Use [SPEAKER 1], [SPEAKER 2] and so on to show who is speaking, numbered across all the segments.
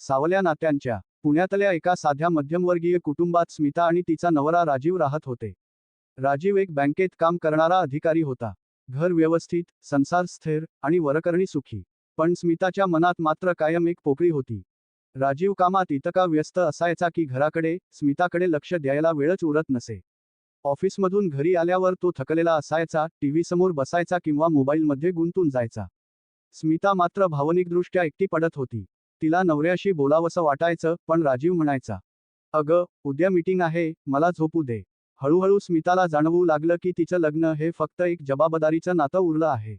[SPEAKER 1] सावल्या नात्यांच्या पुण्यातल्या एका साध्या मध्यमवर्गीय कुटुंबात स्मिता आणि तिचा नवरा राजीव राहत होते. राजीव एक बँकेत काम करणारा अधिकारी होता. घर व्यवस्थित संसार स्थिर आणि वरकरणी सुखी. पण स्मिताच्या मनात मात्र कायम एक पोकळी होती. राजीव कामात इतका व्यस्त असायचा की घराकडे स्मिताकडे लक्ष द्यायला वेळच उरत नसे. ऑफिसमधून घरी आल्यावर तो थकलेला असायचा टीव्ही समोर बसायचा किंवा मोबाईलमध्ये गुंतून जायचा. स्मिता मात्र भावनिकदृष्ट्या एकटी पडत होती. तिला नवऱ्याशी बोलावंसं वाटायचं पण राजीव म्हणायचा अगं उद्या मीटिंग आहे मला झोपू दे. हळूहळू स्मिताला जाणवू लागलं की तिचं लग्न हे फक्त एक जबाबदारीचं नातं उरलं आहे.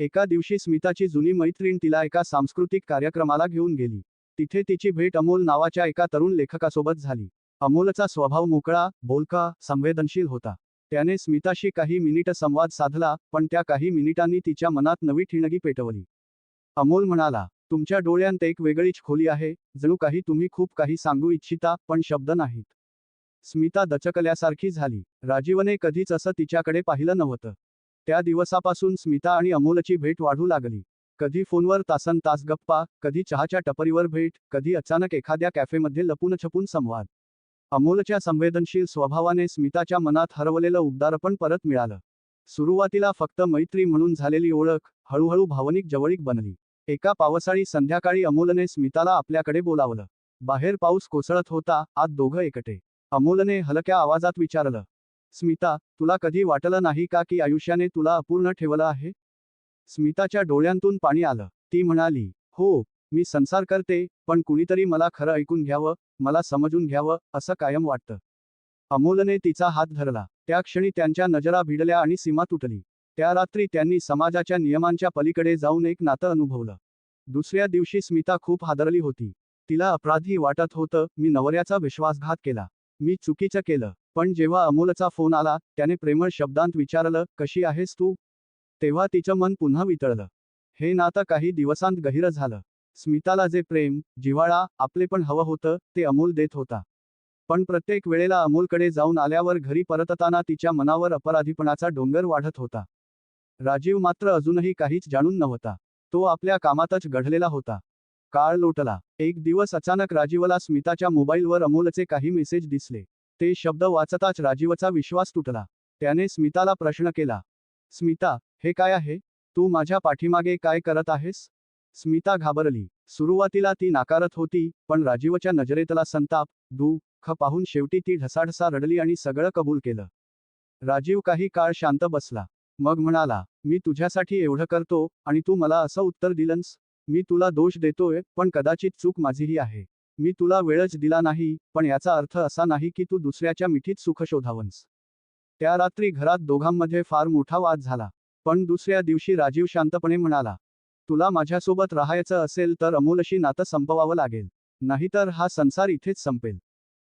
[SPEAKER 1] एका दिवशी स्मिताची जुनी मैत्रीण तिला एका सांस्कृतिक कार्यक्रमाला घेऊन गेली. तिथे तिची भेट अमोल नावाच्या एका तरुण लेखकासोबत झाली. अमोलचा स्वभाव मोकळा बोलका संवेदनशील होता. त्याने स्मिताशी काही मिनिट संवाद साधला पण त्या काही मिनिटांनी तिच्या मनात नवी ठिणगी पेटवली. अमोल म्हणाला तुमच्या डोळ्यांत एक वेगळीच खोली आहे जणू काही तुम्ही खूप काही सांगू इच्छिता पण शब्द नाहीत. स्मिता दचकल्यासारखी झाली. राजीवने कधीच असं तिच्याकडे पाहिलं नव्हतं. त्या दिवसापासून स्मिता आणि अमोलची भेट वाढू लागली. कधी फोनवर तासन तास गप्पा कधी चहाच्या टपरीवर भेट कधी अचानक एखाद्या कॅफेमध्ये लपून छपून संवाद. अमोलच्या संवेदनशील स्वभावाने स्मिताच्या मनात हरवलेलं उबदारपण परत मिळालं. सुरुवातीला फक्त मैत्री म्हणून झालेली ओळख हळूहळू भावनिक जवळीक बनली. एका पावसाळी संध्याकाळी अमोलने स्मिताला आपल्याकडे बोलावलं. बाहेर पाऊस कोसळत होता आत दोघं एकटे. अमोलने हलक्या आवाजात विचारलं. स्मिता तुला कधी वाटलं नाही का की आयुष्याने तुला अपूर्ण ठेवलं आहे? स्मिताच्या डोळ्यांतून पाणी आलं. ती म्हणाली हो मी संसार करते पण कुणीतरी मला खरं ऐकून घ्यावं मला समजून घ्यावं असं कायम वाटतं. अमोलने तिचा हात धरला. त्या क्षणी त्यांच्या नजरा भिडल्या आणि सीमा तुटली. त्या रात्री त्यांनी समाजाच्या नियमांच्या पलीकडे जाऊन एक नातं अनुभवलं. दुसऱ्या दिवशी स्मिता खूप हादरली होती. तिला अपराधी वाटत होतं मी नवऱ्याचा विश्वासघात केला. मी चुकीचं केलं. पण जेव्हा अमोलचा फोन आला त्याने प्रेमळ शब्दांत विचारलं कशी आहेस तू? तेव्हा तिचं मन पुन्हा वितळलं. हे नातं काही दिवसांत गहिरं झालं. स्मिताला जे प्रेम जिव्हाळा आपले पण हवं होतं ते अमोल देत होता. पण प्रत्येक वेळेला अमोलकडे जाऊन आल्यावर घरी परतताना तिच्या मनावर अपराधीपणाचा डोंगर वाढत होता. राजीव मात्र अजूनही काहीच जाणून नव्हता. तो आपल्या कामातच घडलेला होता. काळ लोटला. एक दिवस अचानक राजीवला स्मिताच्या मोबाईलवर अमोलचे काही मेसेज दिसले. ते शब्द वाचताच राजीवचा विश्वास तुटला. त्याने स्मिताला प्रश्न केला. स्मिता हे काय आहे? तू माझ्या पाठीमागे काय करत आहेस? स्मिता घाबरली. सुरुवातीला ती नाकारत होती पण राजीवच्या नजरेतला संताप दुःख पाहून शेवटी ती ढसाढसा रडली आणि सगळं कबूल केलं. राजीव काही काळ शांत बसला. मग म्हणाला मी तुझ्यासाठी एवढं करतो आणि तू मला असं उत्तर दिलंस. मी तुला दोष देतोय पण कदाचित चूक माझीही आहे. मी तुला वेळच दिला नाही पण याचा अर्थ असा नाही की तू दुसऱ्याच्या मिठीत सुख शोधावंस. त्या रात्री घरात दोघांमध्ये फार मोठा वाद झाला. पण दुसऱ्या दिवशी राजीव शांतपणे म्हणाला तुला माझ्यासोबत राहायचं असेल तर अमोलशी नातं संपवावं लागेल. नाहीतर हा संसार इथेच संपेल.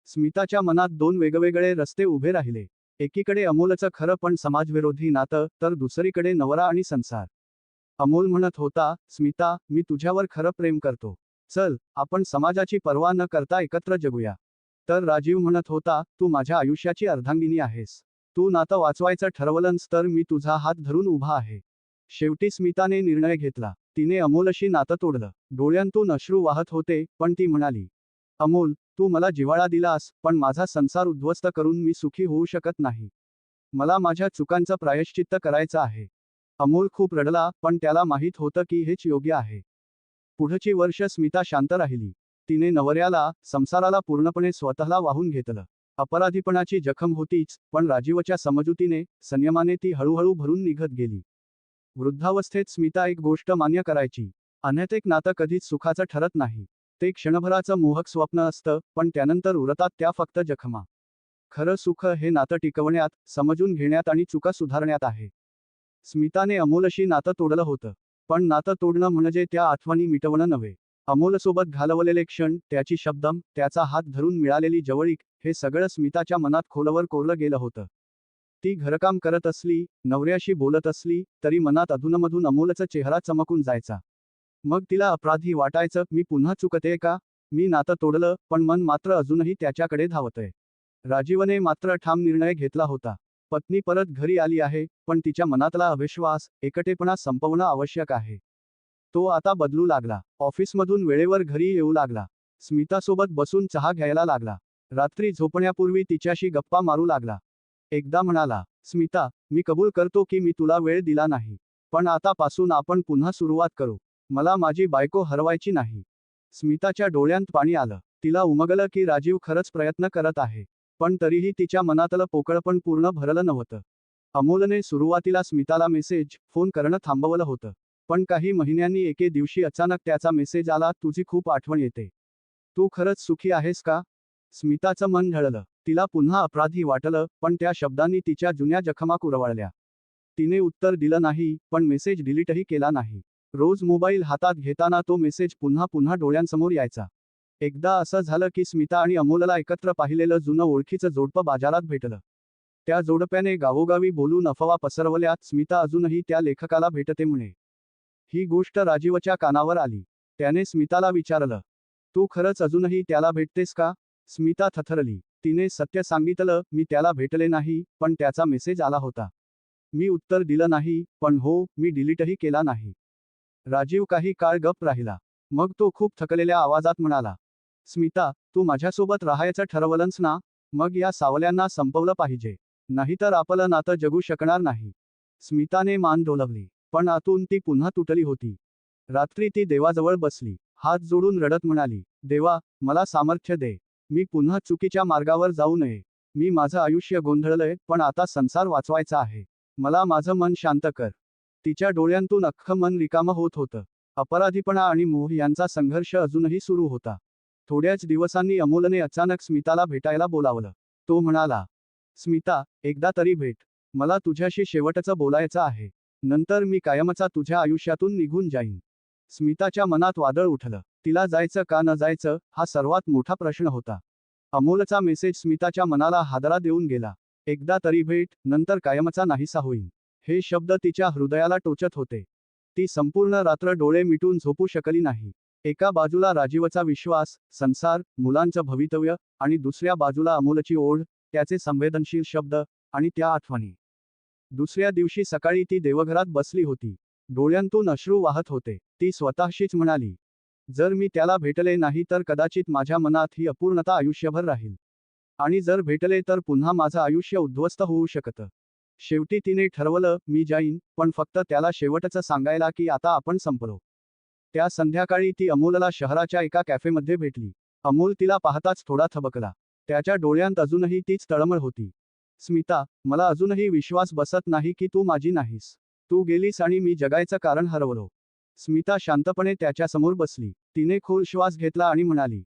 [SPEAKER 1] स्मिताच्या मनात दोन वेगवेगळे रस्ते उभे राहिले. एकीकडे अमोलचं खरं पण समाजविरोधी नातं तर दुसरीकडे नवरा आणि संसार. अमोल म्हणत होता स्मिता मी तुझ्यावर खरं प्रेम करतो. चल आपण समाजाची पर्वा न करता एकत्र जगूया. तर राजीव म्हणत होता तू माझ्या आयुष्याची अर्धांगिनी आहेस. तू नातं वाचवायचं ठरवलंस तर मी तुझा हात धरून उभा आहे. शेवटी स्मिताने निर्णय घेतला. तिने अमोलशी नातं तोडलं. डोळ्यांतून अश्रू वाहत होते पण ती म्हणाली अमोल तू मला जिव्हाळा दिलास पण माझा संसार उद्ध्वस्त करून मी सुखी होऊ शकत नाही. मला माझ्या चुकांचं प्रायश्चित्त करायचं आहे. अमोल खूप रडला पण त्याला माहीत होतं की हेच योग्य आहे. पुढची वर्ष स्मिता शांत राहिली. तिने नवऱ्याला संसाराला पूर्णपणे स्वतःला वाहून घेतलं. अपराधीपणाची जखम होतीच पण राजीवच्या समजुतीने संयमाने ती हळूहळू भरून निघत गेली. वृद्धावस्थेत स्मिता एक गोष्ट मान्य करायची. अनैतिक नातं कधीच सुखाचं ठरत नाही. ते क्षणभराचं मोहक स्वप्न असतं पण त्यानंतर उरतात त्या फक्त जखमा. खरं सुख हे नातं टिकवण्यात समजून घेण्यात आणि चुका सुधारण्यात आहे. स्मिताने अमोलशी नातं तोडलं होतं. पण नातं तोडणं म्हणजे त्या आठवणी मिटवणं नव्हे. अमोलसोबत घालवलेले क्षण त्याची शब्दम त्याचा हात धरून मिळालेली जवळीक हे सगळं स्मिताच्या मनात खोलवर कोरलं गेलं होतं. ती घरकाम करत असली नवऱ्याशी बोलत असली तरी मनात अधूनमधून अमोलचा चेहरा चमकून जायचा. मग तिला अपराधी वाटायचं मी पुन्हा चुकते का? मी नातं तोडलं पण मन मात्र अजूनही त्याच्याकडे धावतंय. राजीवने मात्र ठाम निर्णय घेतला होता. पत्नी परत घरी आली आहे पण तिच्या मनातला अविश्वास एकटेपणा संपवणं आवश्यक आहे. तो आता बदलू लागला. ऑफिसमधून वेळेवर घरी येऊ लागला. स्मितासोबत बसून चहा घ्यायला लागला. रात्री झोपण्यापूर्वी तिच्याशी गप्पा मारू लागला. एकदा म्हणाला स्मिता मी कबूल करतो की मी तुला वेळ दिला नाही. पण आतापासून आपण पुन्हा सुरुवात करू. मला माझी बायको हरवायची नाही. स्मिताच्या डोळ्यांत पाणी आलं. तिला उमगलं की राजीव खरंच प्रयत्न करत आहे. पण तरीही तिच्या मनातलं पोकळपण पूर्ण भरलं नव्हतं. अमोलने सुरुवातीला स्मिताला मेसेज फोन करणं थांबवलं होतं. पण काही महिन्यांनी एके दिवशी अचानक त्याचा मेसेज आला तुझी खूप आठवण येते. तू खरंच सुखी आहेस का? स्मिताचं मन ढळलं. तिला पुन्हा अपराधी वाटलं पण त्या शब्दांनी तिच्या जुन्या जखमा कुरवाळल्या तिने उत्तर दिलं नाही पण मेसेज डिलीटही केला नाही. रोज मोबाईल हातात घेताना तो मेसेज पुन्हा पुन्हा डोळ्यांसमोर यायचा. एकदा असं झालं की स्मिता आणि अमोलला एकत्र पाहिलेलं जुनं ओळखीचं जोडपं बाजारात भेटलं. त्या जोडप्याने गावोगावी बोलून अफवा पसरवल्यात स्मिता अजूनही त्या लेखकाला भेटते म्हणे. ही गोष्ट राजीवच्या कानावर आली. त्याने स्मिताला विचारलं तू खरंच अजूनही त्याला भेटतेस का? स्मिता थथरली. तिने सत्य सांगितलं मी त्याला भेटले नाही पण त्याचा मेसेज आला होता. मी उत्तर दिलं नाही पण हो मी डिलीटही केला नाही. राजीव काही काळ गप राहिला. मग तो खूप थकलेल्या आवाजात म्हणाला स्मिता तू माझ्यासोबत राहायचं ठरवलंस ना? मग या सावल्यांना संपवलं पाहिजे. नाहीतर आपलं नातं जगू शकणार नाही. स्मिताने मान डोलवली पण आतून ती पुन्हा तुटली होती. रात्री ती देवाजवळ बसली हात जोडून रडत म्हणाली देवा मला सामर्थ्य दे. मी पुन्हा चुकीच्या मार्गावर जाऊ नये. मी माझं आयुष्य गोंधळलंय पण आता संसार वाचवायचा आहे. मला माझं मन शांत कर. तिच्या डोळ्यांतून अख्खं मन रिकामं होत होतं. अपराधीपणा आणि मोह यांचा संघर्ष अजूनही सुरू होता. थोड्याच दिवसांनी अमोलने अचानक स्मिताला भेटायला बोलावलं. तो म्हणाला स्मिता एकदा तरी भेट. मला तुझ्याशी शेवटचं बोलायचं आहे. नंतर मी कायमचा तुझ्या आयुष्यातून निघून जाईन. स्मिताच्या मनात वादळ उठलं. तिला जायचं का न जायचं हा सर्वात मोठा प्रश्न होता. अमोलचा मेसेज स्मिताच्या मनाला हादरा देऊन गेला. एकदा तरी भेट नंतर कायमचा नाहीसा होईल हे शब्द तिच्या हृदयाला टोचत होते. ती संपूर्ण रात्र डोळे मिटून झोपू शकली नाही. एका बाजूला राजीवचा विश्वास संसार मुलांचं भवितव्य आणि दुसऱ्या बाजूला अमोलची ओढ त्याचे संवेदनशील शब्द आणि त्या आठवणी. दुसऱ्या दिवशी सकाळी ती देवघरात बसली होती. डोळ्यांतून अश्रू वाहत होते. ती स्वतःशीच म्हणाली जर मी त्याला भेटले नाही तर कदाचित माझ्या मनात ही अपूर्णता आयुष्यभर राहील. आणि जर भेटले तर पुन्हा माझं आयुष्य उद्ध्वस्त होऊ शकतं. शेवटी तिने ठरवलं मी जाईन पण फक्त त्याला शेवटचं सांगायला की आता आपण संपलो. त्या संध्याकाळी ती अमोलला शहराच्या एका कॅफेमध्ये भेटली. अमोल तिला पाहताच थोडा थबकला. त्याच्या डोळ्यांत अजूनही तीच तळमळ होती. स्मिता मला अजूनही विश्वास बसत नाही की तू माझी नाहीस. तू गेलीस आणि मी जगायचं कारण हरवलो. स्मिता शांतपणे त्याच्यासमोर बसली. तिने खोल श्वास घेतला आणि म्हणाली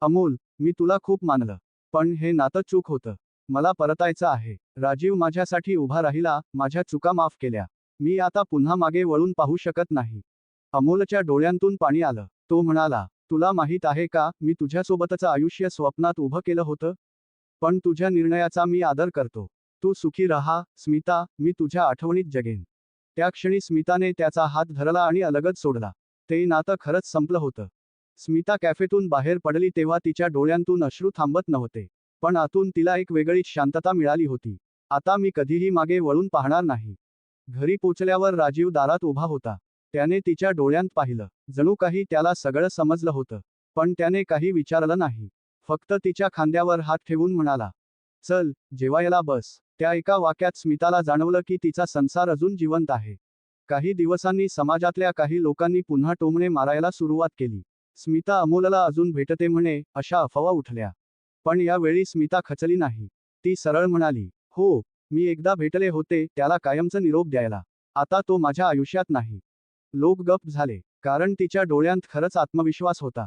[SPEAKER 1] अमोल मी तुला खूप मानलं. पण हे नातं चूक होतं. मला परतायचं आहे. राजीव माझ्यासाठी उभा राहिला माझ्या चुका माफ केल्या. मी आता पुन्हा मागे वळून पाहू शकत नाही. अमोलच्या डोळ्यांतून पाणी आलं. तो म्हणाला तुला माहीत आहे का मी तुझ्यासोबतचं आयुष्य स्वप्नात उभं केलं होतं? पण तुझ्या निर्णयाचा मी आदर करतो. तू सुखी रहा स्मिता मी तुझ्या आठवणीत जगेन. त्या क्षणी स्मिताने त्याचा हात धरला आणि अलगद सोडला. ते नातं खरंच संपलं होतं. स्मिता कॅफेतून बाहेर पडली तेव्हा तिच्या डोळ्यांतून अश्रू थांबत नव्हते. पण आतून तिला एक वेगळीच शांतता मिळाली होती. आता मी कधीही मागे वळून पाहणार नाही. घरी पोचल्यावर राजीव दारात उभा होता. त्याने तिच्या डोळ्यांत पाहिलं. जणू काही त्याला सगळं समजलं होतं. पण त्याने काही विचारलं नाही. फक्त तिच्या खांद्यावर हात ठेवून म्हणाला चल जेवायला बस. त्या एका वाक्यात स्मिताला जाणवलं की तिचा संसार अजून जिवंत आहे. काही दिवसांनी समाजातल्या काही लोकांनी पुन्हा टोमणे मारायला सुरुवात केली. स्मिता अमोलला अजून भेटते म्हणे अशा अफवा उठल्या. पण यावेळी स्मिता खचली नाही. ती सरळ म्हणाली हो मी एकदा भेटले होते त्याला कायमचं निरोप द्यायला. आता तो माझ्या आयुष्यात नाही. लोक गप झाले कारण तिच्या डोळ्यांत खरंच आत्मविश्वास होता.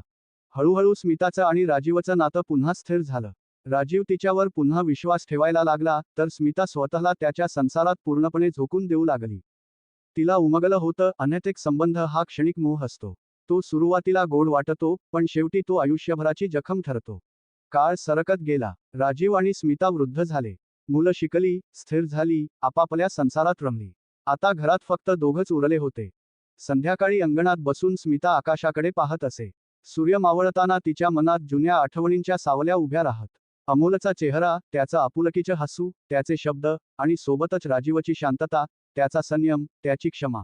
[SPEAKER 1] हळूहळू स्मिताचं आणि राजीवचं नातं पुन्हा स्थिर झालं. राजीव तिच्यावर पुन्हा विश्वास ठेवायला लागला तर स्मिता स्वतःला त्याच्या संसारात पूर्णपणे झोकून देऊ लागली. तिला उमगलं होतं अनैतिक संबंध हा क्षणिक मोह असतो. तो सुरुवातीला गोड वाटतो पण शेवटी तो आयुष्यभराची जखम ठरतो. काळ सरकत गेला. राजीव आणि स्मिता वृद्ध झाले. मुलं शिकली स्थिर झाली आपापल्या संसारात रमली. आता घरात फक्त दोघच उरले होते. संध्याकाळी अंगणात बसून स्मिता आकाशाकडे पाहत असे. सूर्य मावळताना तिच्या मनात जुन्या आठवणींच्या सावल्या उभ्या राहत. अमोलचा चेहरा त्याचं आपुलकीचं हसू त्याचे शब्द आणि सोबतच राजीवची शांतता त्याचा संयम त्याची क्षमा.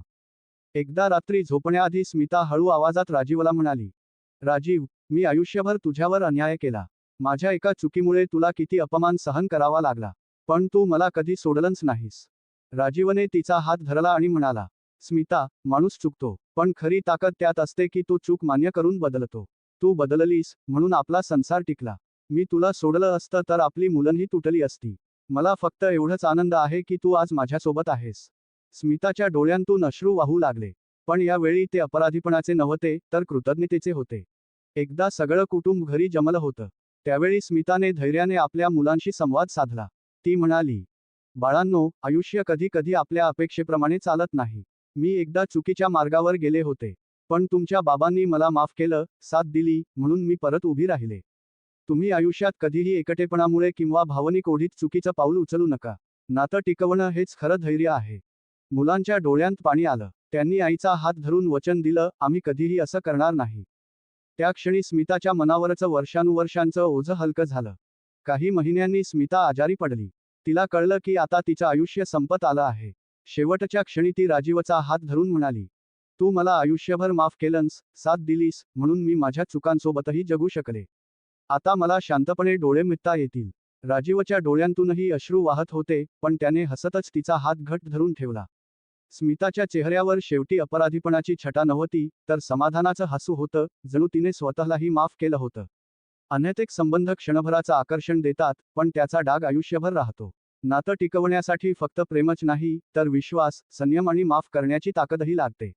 [SPEAKER 1] एकदा रात्री झोपण्याआधी स्मिता हळू आवाजात राजीवला म्हणाली राजीव मी आयुष्यभर तुझ्यावर अन्याय केला. माझ्या एका चुकीमुळे तुला किती अपमान सहन करावा लागला. पण तू मला कधी सोडलंच नाहीस. राजीवने तिचा हात धरला आणि म्हणाला स्मिता माणूस चुकतो पण खरी ताकद त्यात असते की तू चूक मान्य करून बदलतो. तू बदललीस म्हणून आपला संसार टिकला. मी तुला सोडलं असतं तर आपली मुलंही तुटली असती. मला फक्त एवढंच आनंद आहे की तू आज माझ्यासोबत आहेस. स्मिताच्या डोळ्यांतून अश्रू वाहू लागले. पण यावेळी ते अपराधीपणाचे नव्हते तर कृतज्ञतेचे होते. एकदा सगळं कुटुंब घरी जमलं होतं. त्यावेळी स्मिताने धैर्याने आपल्या मुलांशी संवाद साधला. ती म्हणाली बाळांनो आयुष्य कधी कधी आपल्या अपेक्षेप्रमाणे चालत नाही. मी एकदा चुकीच्या मार्गावर गेले होते पण तुमच्या बाबांनी मला माफ केलं साथ दिली म्हणून मी परत उभी राहिले. तुम्ही आयुष्यात कधीही एकटेपणामुळे किंवा भावनिक ओढीत चुकीचं पाऊल उचलू नका. नातं टिकवणं हेच खरं धैर्य आहे. मुलांच्या डोळ्यांत पाणी आलं. त्यांनी आईचा हात धरून वचन दिलं आम्ही कधीही असं करणार नाही. त्या क्षणी स्मिताच्या मनावरचं वर्षानुवर्षांचं ओझं हलकं झालं. काही महिन्यांनी स्मिता आजारी पडली. तिला कळलं की आता तिचं आयुष्य संपत आलं आहे. शेवटच्या क्षणी ती राजीवचा हात धरून म्हणाली तू मला आयुष्यभर माफ केलंस साथ दिलीस म्हणून मी माझ्या चुकांसोबतही जगू शकले. आता मला शांतपणे डोळे मिटता येतील. राजीवच्या डोळ्यांतूनही अश्रू वाहत होते पण त्याने हसतच तिचा हात घट धरून ठेवला. स्मिताच्या चेहऱ्यावर शेवटी अपराधीपणाची छटा नव्हती तर समाधानाचं हसू होतं जणू तिने स्वतःलाही माफ केलं होतं. अनैतिक संबंध क्षणभराचं आकर्षण देतात पण त्याचा डाग आयुष्यभर राहतो. नातं टिकवण्यासाठी फक्त प्रेमच नाही तर विश्वास संयम आणि माफ करण्याची ताकदही लागते.